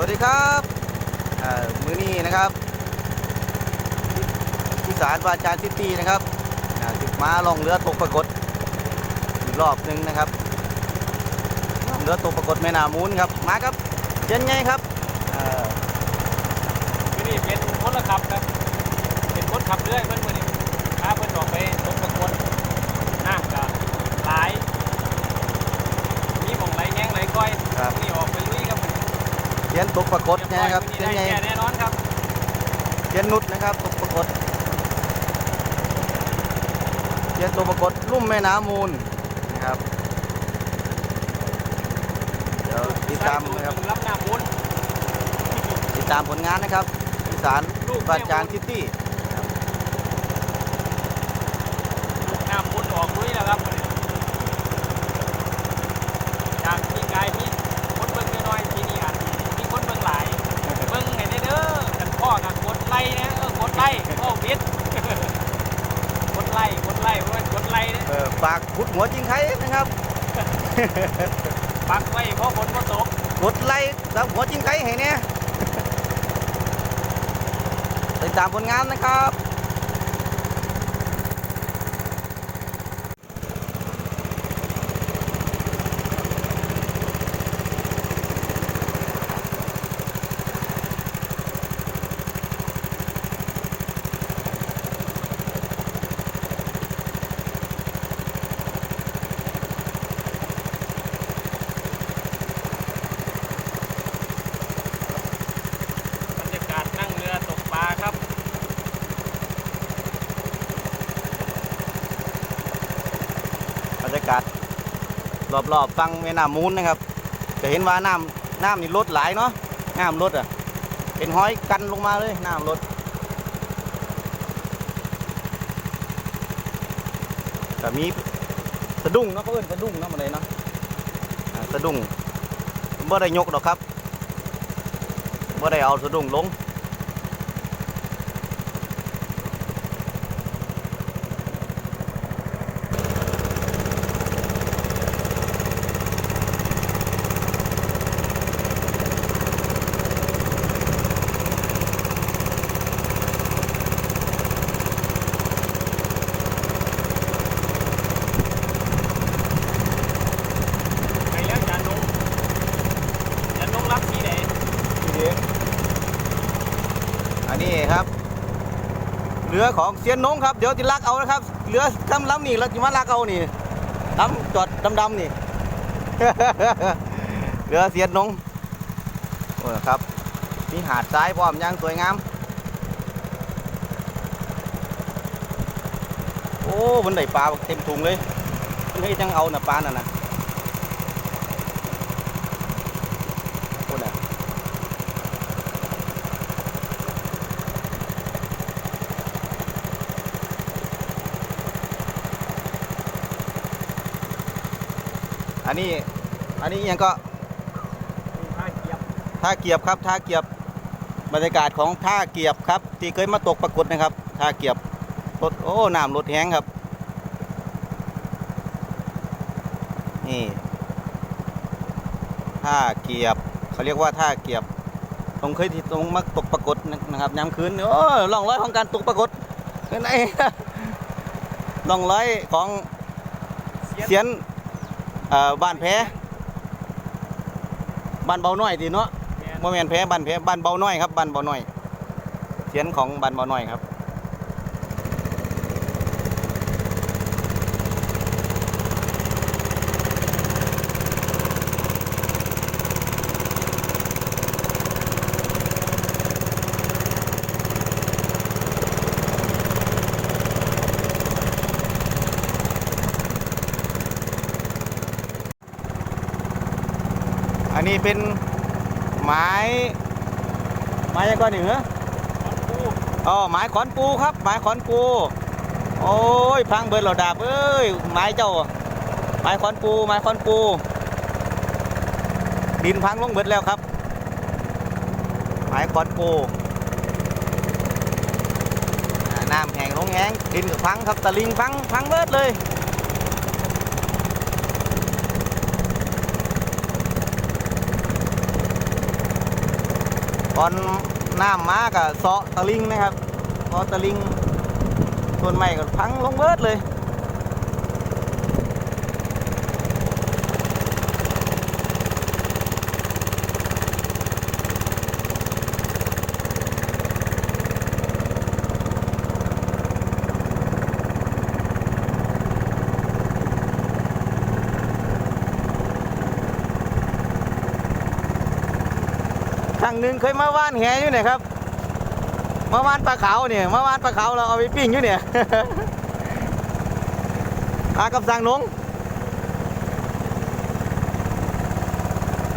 วัสดีครับอ่ามือนี้นะครับที่สารวาจารซิตี้นะครับอ่าสิมาลองเรือตกปรากฏอีกรอบหนึ่งนะครับเรือตกปรากฏแม่นามูลครับมาครับเช่นไงครับอ่าที่นี่เป็นคนละขับครับเป็นคนขับเรื่อยเพิ่นมือนี้พาเพิ่อนออกไปตกประกวดน้ำก็หลาย มีหม่องไหลแห้งไหลก้อย ครับ นี่ออกไปลุยกับมัน เชียนตกปรากฏนะครับเรีเช่นยบไงร้อยมื้อนี้ได้แน่นอนครับเชียนนุดนะครับตกปรากฏเชียนตกปรากฏลุ่มแม่น้ำมูลนะครับเดี๋ยวติดตามนะครับใส่ตัวรับน้ำมูลติดตามผลงานนะครับอีสารบาจารซิตี้น้ำมูลออกลุยแล้วครับมื้อนี้จากที่กายมีคนเบิ่งน้อยๆที่นี่อาจสิมีคนเบิ่งหลาย เบิ่งให้ได้เด้อกันพ่อกั นกดไลค์นะเออกดไลค์โอ้ผิดกดไลค์กดไลค์เพราะว่ากดไลค์นะเออฝากขุดหัวจริงไข่นะครับ ปักไว้เพราะฝนบ่ตกกดไลค์แล้วหัวจริงไข่ให้เนี่ยติดตามผลงานนะครับ บรรยากาศนั่งเรือตกปลาครับ บรรยากาศ รอบๆฟังแม่น้ำมูลนะครับ จะเห็นว่าน้ำน้ำนี่ลดหลายเนาะน้ำลดอะ เป็นห้อยกันลงมาเลยน้ำลดแต่มีสะดุ้งเนาะเขาเอิ้นสะดุ้งเนาะมาเลยเนาะสะดุ้งบ่ได้ยกดอกครับบ่ได้เอาสะดุ้งลง ไปแล้วจานนงจานนงรับที่ไหน อันนี้ครับเรือของเซียนนงครับเดี๋ยวจะลักเอานะครับเรือทำลำนี่เราจะมาลักเอานี่ลำจอดดำๆนี่เรือเซียนนงโอ้ครับมีหาดทรายพร้อมย่งสวยงามโอ้มันได้ปลาเต็มถุงเลยมันให้จังเอาน่ะปลาน่ะนะ อันนี้อันนี้ยังก็ท่าเกียบท่าเกียบครับท่าเกียบบรรยากาศของท่าเกียบครับที่เคยมาตกปรากฏนะครับท่าเกียบรถโอ้น้ำรถแห้งครับนี่ท่าเกียบเขาเรียกว่าท่าเกียบ ตรงเคยที่ตรงมาตกปรากฏนะครับยามคืนโอ้ล่องรอยของการตกปรากฏเป็นไงล่องรอยของเสียนเอ่อ บ้านแพบ้านเบาน้อยดีเนาะแม่นโมเมนแพ้บ้านแพ้บ้านเบาน้อยครับบ้านเบาน้อยเสียนของบ้านเบาน้อยครับ อันนี้เป็นไม้ไม้ยังก่อนหนึ่งเหรอปูอ๋อไม้ขอนปูครับ ไม้ขอนปู โอ้ยพังเบิดเหล่าดาบเอ้ยไม้เจ้า ไม้ขอนปู ไม้ขอนปู ดินพังลงเบิดแล้วครับ ไม้ขอนปูอ่าน้ำแห้งลงแห้งดินก็พังครับตะลิงพังพังเบิดเลย ตอนน้ำมากับเซาะตะลิงนะครับเซาะตะลิงต้นไม้ก็พังลงเบิดเลย รั้งหนึ่งเคยมาว่านแหอยู่เนี่ยครับมาว่านปลาขาวเนี่ยมาว่านปลาขาวเราเอาไปปิ้งอยู่เนี่ยอากับสังหนง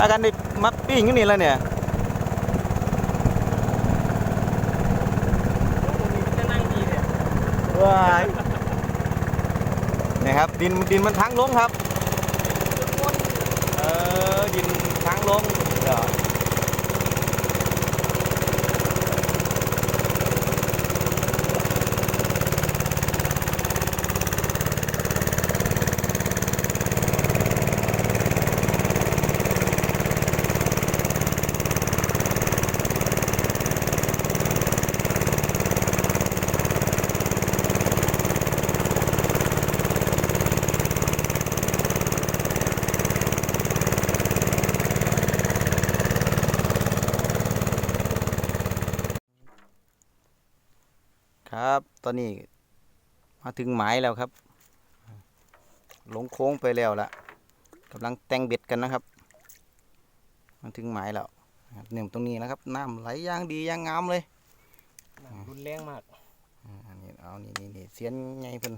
อากันได้มักปิ้งอยู่นี่แล้วเนี่ยจะนั่งดีเลยว้ายนี่ครับดินดินมันทั้งลงครับ เออดินทั้งลงเดี๋ยว ครับ ตอนนี้มาถึงหมายแล้วครับลงโค้งไปแล้วละกำลังแต่งเบ็ดกันนะครับ มาถึงหมายแล้วนะครับเนี่ยตรงนี้นะครับน้ำไหลอย่างดีอย่างงามเลยรุนแรงมากอ่าอันนี้เอานี่นี่นี่เสียนใหญ่เพิ่น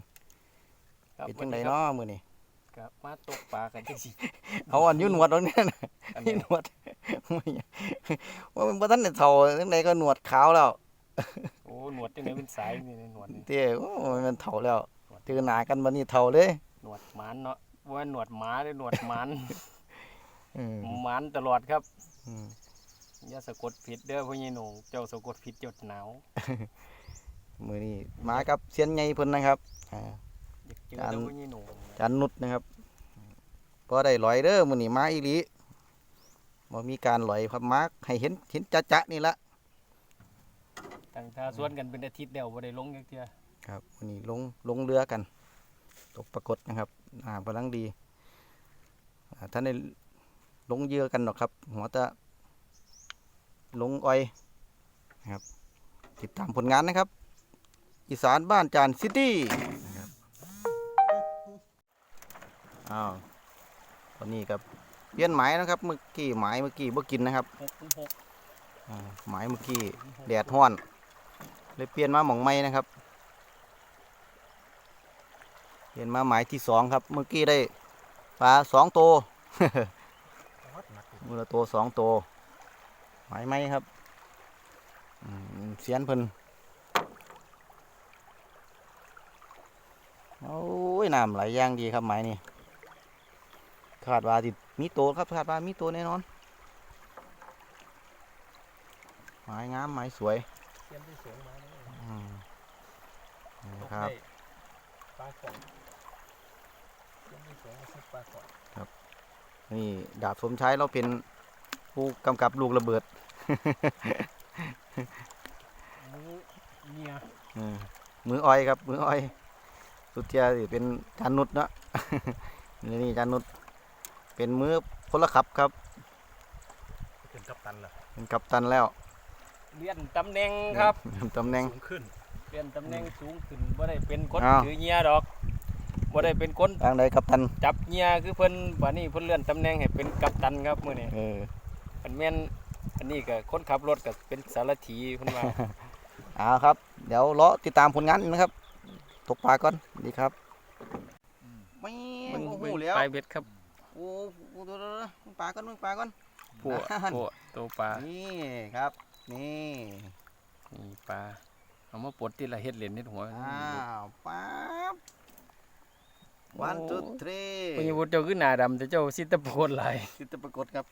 ครับเป็นจังไดเนาะมื้อนี้ครับมาตกปลากันจังสิเอาอันอยุ่หนวดตรงนี้นะอันนี่นี้หนวดว่ามันบ่ทันได้เฒ่าจังไดก็หนวดขาวแล้ว โอ้หนวดจังไดเป็นสายนี่หนวดนี่เต้โอ้ยมันเฒ่าแล้วเจอหน้ากันบัดนี้เฒ่าเลยหนวดหมานเนาะว่าหนวดหมาเลยหนวดหมานอืมหมานตลอดครับอืมอย่าสะกดผิดเด้อพ่อใหญ่หนูเจ้าสะกดผิดเจดหนาวมื้อนี้มากับเสียนใหญ่เพิ่นนะครับอ่าอยากเจอจานเด้อพ่อใหญ่หนูจันนุชนะครับพอได้ลอยเด้อมื้อนี้มาอีหลีบ่มีการลอยครับมาให้เห็นเห็นจะๆนี่ละ ตั้งท่าสวนกันเป็นอาทิตย์เดียวบ่ได้ลงจักเทื่อครับวันนี้ลงลงเรือกันตกปรากฏนะครับอ่ากำลังดีอ่าท่านได้ลงเยือกันหรอกครับ หัวตะลงอ้อยนะครับ ติดตามผลงานนะครับ อีสานบ้านจานซิตี้นะครับอ้าวตอนนี้ครับเปลี่ยนหมายนะครับเมื่อกี้หมายเมื่อกี้บ่กินนะครับ หกคูณหก อ่าหมายเมื่อกี้แดดห้อน เลยเปลี่ยนมาหมองไม้นะครับ เปลี่ยนมาหมายที่สองครับ เมื่อกี้ได้ปลาสองตัวมือละตัวสองตัวหมายไม้ครับเสียนเพิ่นโอ้ยน้ำไหลอยางดีครับหมายนี่คาดว่าติมีโตวครับคาดว่ามีโตวแน่นอนหมายงามหมายสวยเตรียมที่สูงมาย นี่ตกครับได้ปลาของเตรียมที่สูงมาซื้อปลาของนี่ดาบสมชายเราเป็นผู้กำกับลูกระเบิดมือเนี่ยอืมมืออ้อยครับมืออ้อย สุดเทียสิเป็นจานนุดเนาะนี่นี่จานนุดเป็นมือพลขับครับเป็นกัปตันเหรอเป็นกัปตันแล้ว เลื่อนตำแหน่งครับตำแหน่งสูงขึ้นเลื่อนตำแหน่งสูงขึ้นบ่ได้เป็นคนอ้าวถือเงียดอกบ่ได้เป็นคนทางใดกัปตัน จับเงียคือเพิ่นบัดนี้เพิ่นเลื่อนตำแหน่งให้เป็นกัปตันครับมื้อนี้เอออันแม่นอันนี้ก็คนขับรถก็เป็นสารถีเพิ่นว่าเอาครับ เดี๋ยวรอติดตามผลงานนะครับตกปลาก่อนสวัสดีครับไม่เบิ่งโอ้โหเบิ่งแล้วปลายเบ็ดครับโอ้โหเดี๋ยวๆๆมึงปลาก่อนมึงปลาก่อนผัวนั่นผัวตัวปลานี่ครับ นี่นี่ปลาเอามาปลดที่ละเฮ็ดเหรียญเฮ็ดหัวอ้าวปั๊บ one two three พญวุฒิเจ้าคือหน้าดำแต่เจ้าสิตะโพนหลายสิตะปรากฏครับ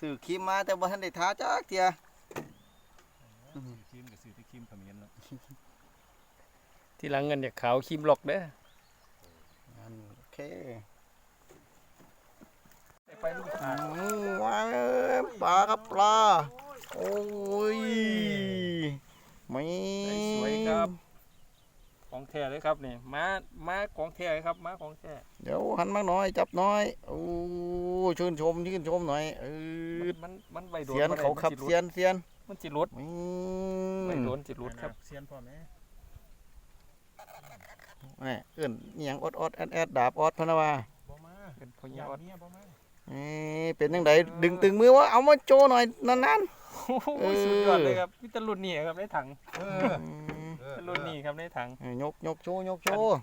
สื่อครีมมาแต่บ่ทันได้ทาจักเทียครีมกับสื่อที่ครีมเขมิ้นเนาะที่หลังเงินเนี่ยขาวครีมล็อกเด้ออันโอเค ไปลูกอืมว้าวปลาครับปลา โอ้ยไม่ได้สวยครับ ของแท้เลยครับนี่ม้าม้าของแท้เลยครับม้าของแท้เดี๋ยวหันมาหน่อยจับหน่อย โอ้ชื่นชมชื่นชมหน่อยเออมันมันใบโดนเสียนบ่ได้เขาขับมันสิหลุดเสียนเสียนมันจิรุดอืใบมโดนจิรุดครับเซียนพ่อแม่แหม่เอื้อนอหยังอดอดแอดแอดดาบอดพะนะว่าบ่มาเป็นพอยายากอด เมียบ่มาเอ้ยเป็นยังไงดึงตึงมือวะเอามาโจหน่อยนานโอ้โหสุดยอดเลยครับวิตาลุนนี่ครับในถังเอๆออืมเออวิตาลุนนี่ครับในถังเอ้ยยกยกโชว์ยกโชว์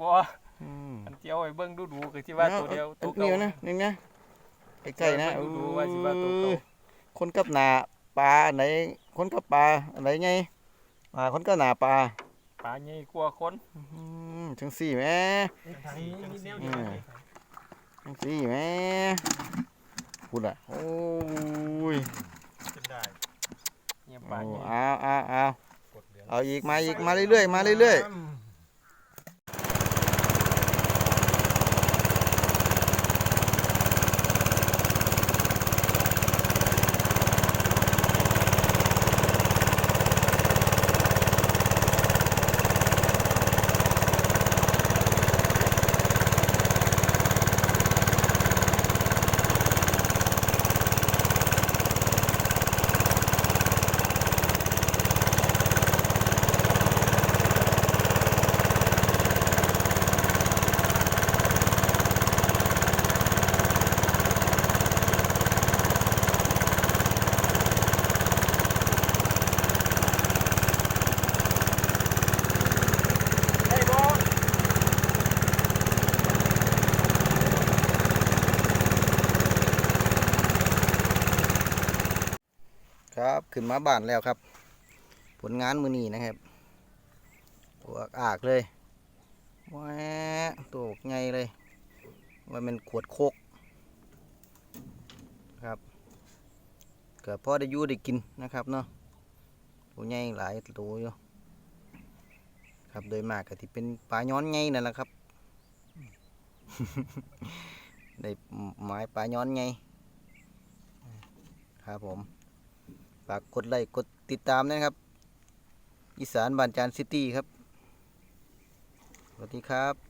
บัวอืมอันเจียวไอ้เบิ้งดูดูคือที่ว่าตัวเดียวตัตัววเดีเก่ายวนะนี่นะใกล้ๆนะดูดูว่าสิว่าตัวเก่าคนกับหนาปลาอันไหนคนกับปลาอันไหนไงปลาคนกับหนาปลาปลาใหญ่กว่าคน อืมจังสี่แหม่ ทางนี้มีแนวอืนี้มจัง สี่แหม่พูดอะโอ้ยขึ้นได้เนี่ยปโอ้ลาใหญ่เอาเอาเอากดเหลืองเอาอีกมาอีกมาเรื่อยๆมาเรื่อยๆ ครับขึ้นมาบ้านแล้วครับ ผลงานมือนี้นะครับตัวอากเลยแหวะตัวใหญ่เลยว่าเป็นขวดโคกครับเกิดพ่อได้ยู่ได้กินนะครับเนาะตัวใหญ่หลายตัวอยู่ครับโดยมากก็ที่เป็นปลาย้อนใหญ่นั่นแหละครับได้หมายปลาย้อนใหญ่ครับผม ฝากกดไลค์กดติดตามนะครับ อีสานบานจานซิตี้ครับ สวัสดีครับ